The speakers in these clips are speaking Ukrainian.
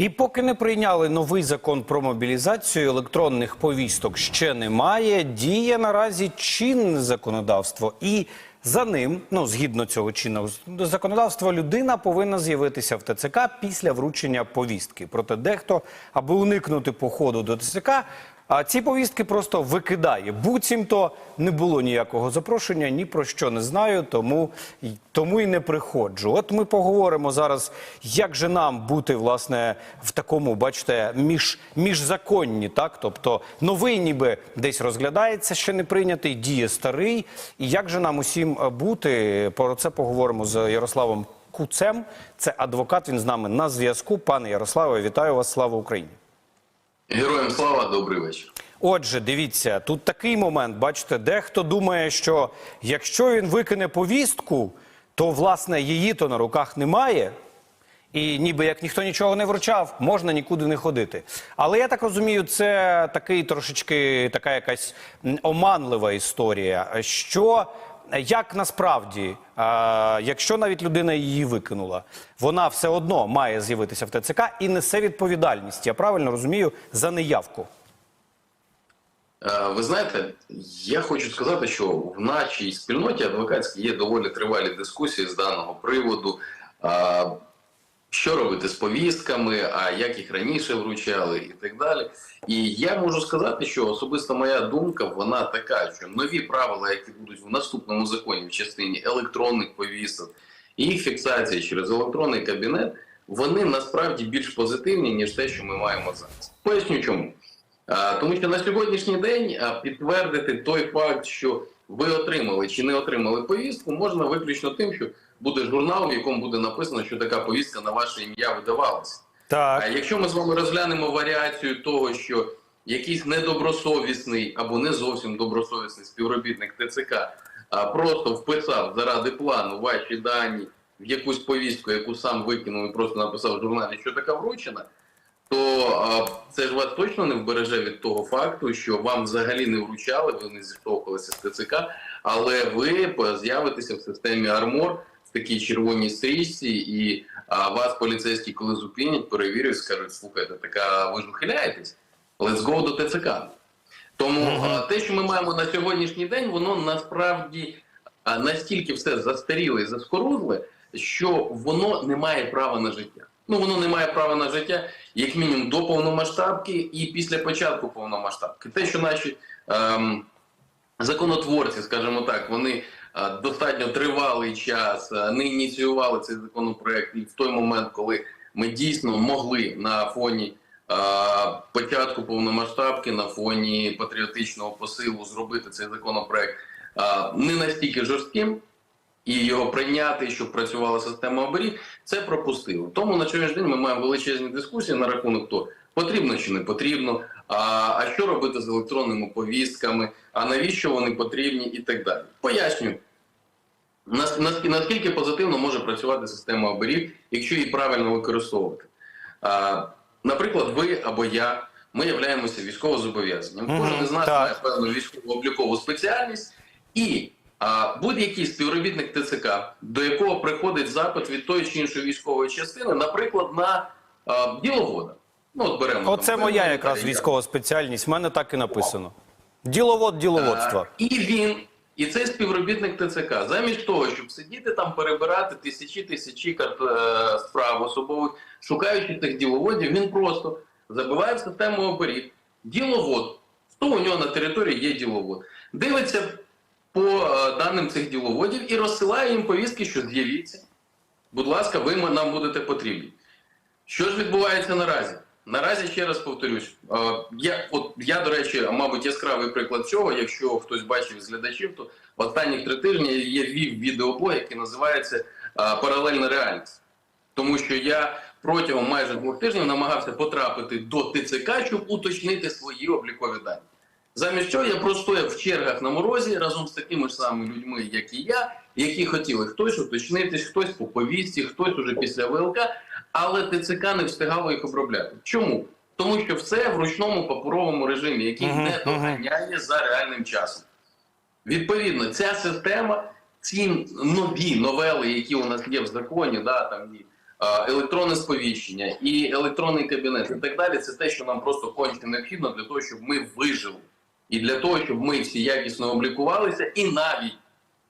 І поки не прийняли новий закон про мобілізацію, електронних повісток ще немає. Діє наразі чинне законодавство, і за ним, ну згідно цього чинного законодавства, людина повинна з'явитися в ТЦК після вручення повістки. Проте дехто, аби уникнути походу до ТЦК, а ці повістки просто викидає. Буцімто не було ніякого запрошення, ні про що не знаю, тому, тому і не приходжу. От ми поговоримо зараз, як же нам бути власне в такому, бачите, між, міжзаконні, так? Тобто новий ніби десь розглядається, ще не прийнятий, діє старий. І як же нам усім е, бути? Про це поговоримо з Ярославом Куцем. Це адвокат. Він з нами на зв'язку. Пане Ярославе, вітаю вас! Слава Україні! Героям слава, добрий вечір. Отже, дивіться, тут такий момент. Бачите, дехто думає, що якщо він викине повістку, то власне її то на руках немає. І ніби як ніхто нічого не вручав, можна нікуди не ходити. Але я так розумію, це такий трошечки така якась оманлива історія. Що як насправді, якщо навіть людина її викинула, вона все одно має з'явитися в ТЦК і несе відповідальність. Я правильно розумію за неявку. Е, Ви знаєте, я хочу сказати, що в нашій спільноті адвокатській є доволі тривалі дискусії з даного приводу. Що робити з повістками, а як їх раніше вручали, і так далі. І я можу сказати, що особисто моя думка вона така, що нові правила, які будуть в наступному законі в частині електронних повісток і їх фіксації через електронний кабінет, вони насправді більш позитивні ніж те, що ми маємо зараз. Поясню чому. Тому що на сьогоднішній день підтвердити той факт, що ви отримали чи не отримали повістку, можна виключно тим, що буде журнал, в якому буде написано, що така повістка на ваше ім'я видавалася. А якщо ми з вами розглянемо варіацію того, що якийсь недобросовісний або не зовсім добросовісний співробітник ТЦК а, просто вписав заради плану ваші дані в якусь повістку, яку сам викинув і просто написав в журналі, що така вручена, то а, це ж вас точно не вбереже від того факту, що вам взагалі не вручали, ви не зіштовхувалися з ТЦК, але ви з'явитеся в системі Армор такій червоній стрічці, і а, вас поліцейські, коли зупинять, перевірять, скажуть, слухайте, така ви ж ухиляєтесь, let's go до ТЦК. Тому а, те, що ми маємо на сьогоднішній день, воно насправді а, настільки все застаріле і заскорузле, що воно не має права на життя. Ну, воно не має права на життя, як мінімум, до повномасштабки і після початку повномасштабки. Те, що наші ем, законотворці, скажімо так, вони достатньо тривалий час е, не ініціювали цей законопроект, і в той момент, коли ми дійсно могли на фоні е, початку повномасштабки, на фоні патріотичного посилу зробити цей законопроект е, не настільки жорстким. І його прийняти, щоб працювала система оберіг, це пропустило. Тому на сьогоднішній день ми маємо величезні дискусії на рахунок того, потрібно чи не потрібно, а, а що робити з електронними повістками, а навіщо вони потрібні і так далі. Поясню, нас- нас- наскільки позитивно може працювати система оберіг, якщо її правильно використовувати. А, наприклад, ви або я, ми являємося військовозобов'язанням. Мгм, Кожен із нас має певну військово-облікову спеціальність і а, будь-який співробітник ТЦК, до якого приходить запит від тої чи іншої військової частини, наприклад, на а, діловода. Ну, от беремо Оце там, моя якраз військова спеціальність. В мене так і написано. Діловод діловодства. А, І він, і цей співробітник ТЦК, замість того, щоб сидіти там, перебирати тисячі тисячі карт е, справ особових, шукаючи тих діловодів, він просто забиває в систему оберіг. Діловод, хто у нього на території є діловод, дивиться по е, даним цих діловодів і розсилає їм повістки, що з'явіться. Будь ласка, ви нам будете потрібні. Що ж відбувається наразі? Наразі ще раз повторюсь. е, Я, от, я, до речі, мабуть, яскравий приклад цього. Якщо хтось бачив з глядачів, то останні три тижні я вів відеоблог, який називається е, Паралельна реальність. Тому що я протягом майже двох тижнів намагався потрапити до ТЦК, щоб уточнити свої облікові дані. Замість цього я простояв в чергах на морозі разом з такими ж самими людьми, як і я, які хотіли хтось уточнитись, хтось по повістці, хтось уже після ВЛК, але ТЦК не встигало їх обробляти. Чому? Тому що все в ручному паперовому режимі, який не доганяє за реальним часом. Відповідно, ця система, ці нові новели, які у нас є в законі, да, там і електронне сповіщення і електронний кабінет, і так далі, це те, що нам просто конче необхідно для того, щоб ми вижили, і для того, щоб ми всі якісно облікувалися, і навіть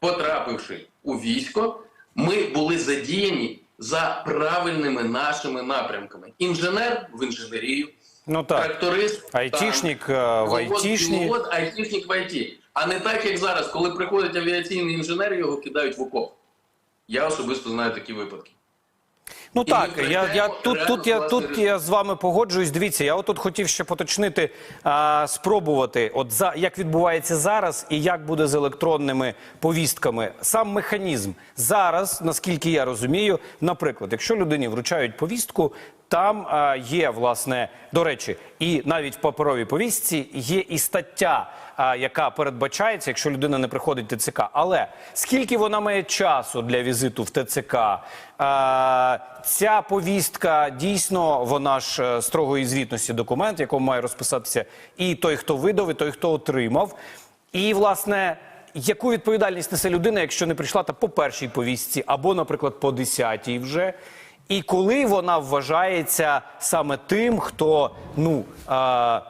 потрапивши у військо, ми були задіяні за правильними нашими напрямками. Інженер в інженерію, Ну так. тракторист, Айтішник е, в айтішні. айтішник в айті. А не так, як зараз, коли приходить авіаційний інженер, його кидають в окоп. Я особисто знаю такі випадки. Ну І так, я, я тут, тут, я, тут я з вами погоджуюсь. Дивіться, я отут хотів ще поточнити, а, спробувати, от за як відбувається зараз і як буде з електронними повістками. Сам механізм зараз, наскільки я розумію, наприклад, якщо людині вручають повістку. Там а, є власне до речі, і навіть в паперовій повістці є і стаття, а, яка передбачається, якщо людина не приходить в ТЦК. Але скільки вона має часу для візиту в ТЦК? А, ця повістка дійсно вона ж е, строгої звітності документ, якому має розписатися і той, хто видав, і той, хто отримав. І власне. Яку відповідальність несе людина, якщо не прийшла та по першій повістці, або, наприклад, по десятій вже, і коли вона вважається саме тим, хто ну а,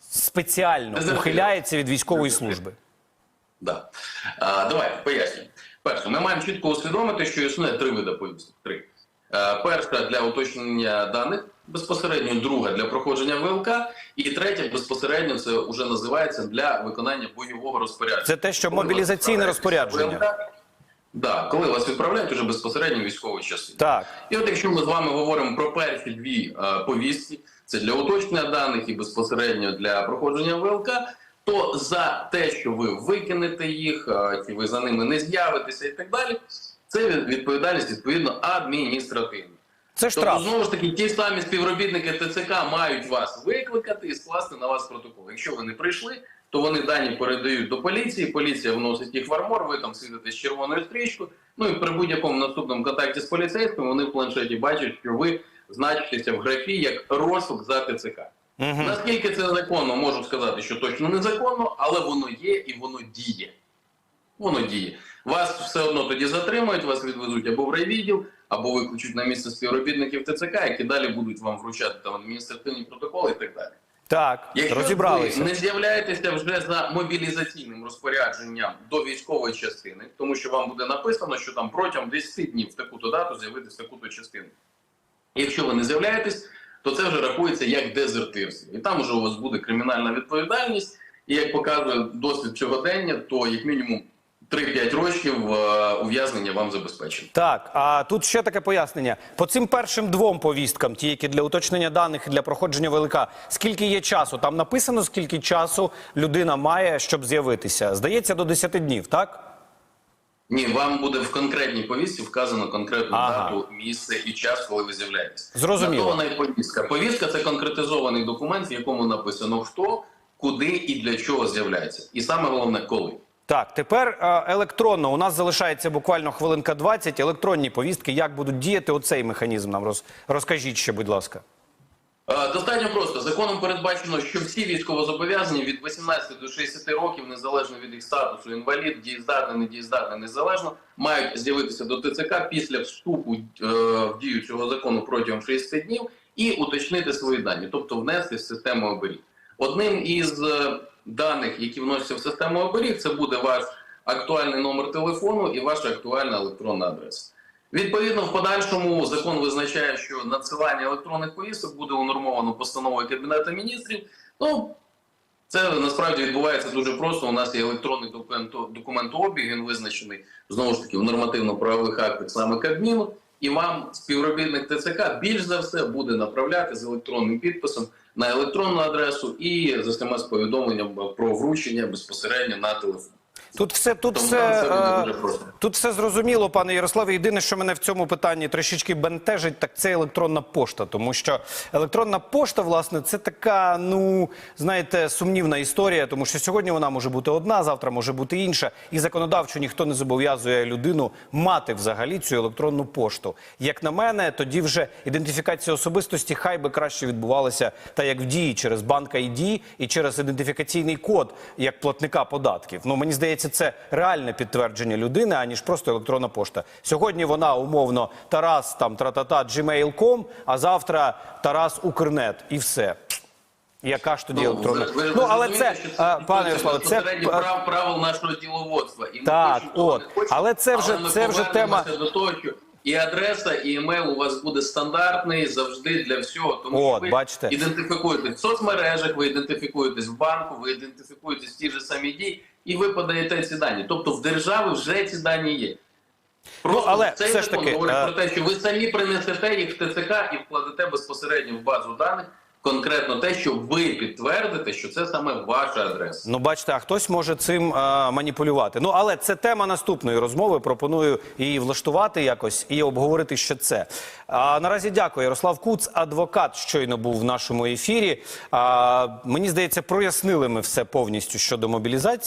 спеціально ухиляється від військової служби? Да. А, давайте пояснюємо. Перше, ми маємо чітко усвідомити, що існує три види повісток. Три. Е, перша для уточнення даних безпосередньо, друга для проходження ВЛК, і третя безпосередньо це вже називається для виконання бойового розпорядження. Це те, що мобілізаційне розпорядження. Да, коли вас відправляють уже безпосередньо в військовий частину. Так. І от якщо ми з вами говоримо про перші дві е, повістки, це для уточнення даних і безпосередньо для проходження ВЛК, то за те, що ви викинете їх, е, чи ви за ними не з'явитеся і так далі, це відповідальність відповідно адміністративна. Це Тобто, знову ж таки, ті самі співробітники ТЦК мають вас викликати і скласти на вас протокол. Якщо ви не прийшли, то вони дані передають до поліції, поліція вносить їх в армор, ви там сидите з червоною стрічкою. Ну і при будь-якому наступному контакті з поліцейським вони в планшеті бачать, що ви значитеся в графі як розшук за ТЦК. Угу. Наскільки це законно, можу сказати, що точно незаконно, але воно є і воно діє. Воно діє. Вас все одно тоді затримають, вас відвезуть або в райвідділ, або викличуть на місце співробітників ТЦК, які далі будуть вам вручати там адміністративні протоколи і так далі. Так, Якщо розібралися. ви не з'являєтеся вже за мобілізаційним розпорядженням до військової частини, тому що вам буде написано, що там протягом 10 днів в таку-то дату з'явитись в таку-то частину. Якщо ви не з'являєтесь, то це вже рахується як дезертирство. І там вже у вас буде кримінальна відповідальність. І як показує досвід сьогодення, то як мінімум 3-5 років е, ув'язнення вам забезпечено. Так, а тут ще таке пояснення. По цим першим двом повісткам, ті, які для уточнення даних і для проходження велика, скільки є часу? Там написано, скільки часу людина має, щоб з'явитися. Здається, до 10 днів, так? Ні, вам буде в конкретній повістці вказано конкретну Ага. дату, місце і час, коли ви з'являєтесь. Зрозуміло. На і повістка. Повістка це конкретизований документ, в якому написано хто, куди і для чого з'являється. І саме головне, коли. Так, тепер е, електронно. У нас залишається буквально хвилинка 20. Електронні повістки. Як будуть діяти оцей механізм? Нам роз... розкажіть ще, будь ласка. Е, Достатньо просто законом передбачено, що всі військовозобов'язані від 18 до 60 років, незалежно від їх статусу, інвалід, дієздатний, недієздатний, незалежно, мають з'явитися до ТЦК після вступу е, в дію цього закону протягом 60 днів і уточнити свої дані, тобто внести в систему оберіг. Одним із е, даних, які вносяться в систему оберіг, це буде ваш актуальний номер телефону і ваша актуальна електронна адреса. Відповідно, в подальшому закон визначає, що надсилання електронних повісток буде унормовано постановою Кабінету міністрів. Ну, це насправді відбувається дуже просто. У нас є електронний документ- документообіг, він визначений знову ж таки в нормативно-правових актах саме Кабміну. І вам співробітник ТЦК більш за все буде направляти з електронним підписом на електронну адресу і з смс-повідомленням про вручення безпосередньо на телефон. Тут все, тут все, е, тут все зрозуміло, пане Ярославе. Єдине, що мене в цьому питанні трішечки бентежить, так це електронна пошта. Тому що електронна пошта, власне, це така, ну знаєте, сумнівна історія, тому що сьогодні вона може бути одна, завтра може бути інша. І законодавчо ніхто не зобов'язує людину мати взагалі цю електронну пошту. Як на мене, тоді вже ідентифікація особистості хай би краще відбувалася, та як в дії через банк ID і через ідентифікаційний код як платника податків. Ну мені здається, здається, це реальне підтвердження людини, аніж просто електронна пошта. Сьогодні вона умовно Тарас там тратата gmail.com, а завтра Тарас Укрнет і все. Яка ж тоді електронна? ви- ви ну але це, що пане Ярославе, це прав, правил нашого діловодства. І ми Так, хочемо от. Але це вже- ми це вже тема- до того, що і адреса, і емейл у вас буде стандартний завжди для всього. Тому От, що ви бачите. ідентифікуєтесь в соцмережах, ви ідентифікуєтесь в банку, ви ідентифікуєтесь в ті ж самі дії, і ви подаєте ці дані. Тобто в держави вже ці дані є. Просто Ну, але цей все ж таки, говорить а... про те, що ви самі принесете їх в ТЦК і вкладете безпосередньо в базу даних конкретно те, що ви підтвердите, що це саме ваша адреса. Ну, бачите, а хтось може цим а, маніпулювати. Ну, але це тема наступної розмови. Пропоную її влаштувати якось і обговорити, що це. А наразі дякую. Ярослав Куц, адвокат, щойно був в нашому ефірі. А, мені здається, прояснили ми все повністю щодо мобілізації.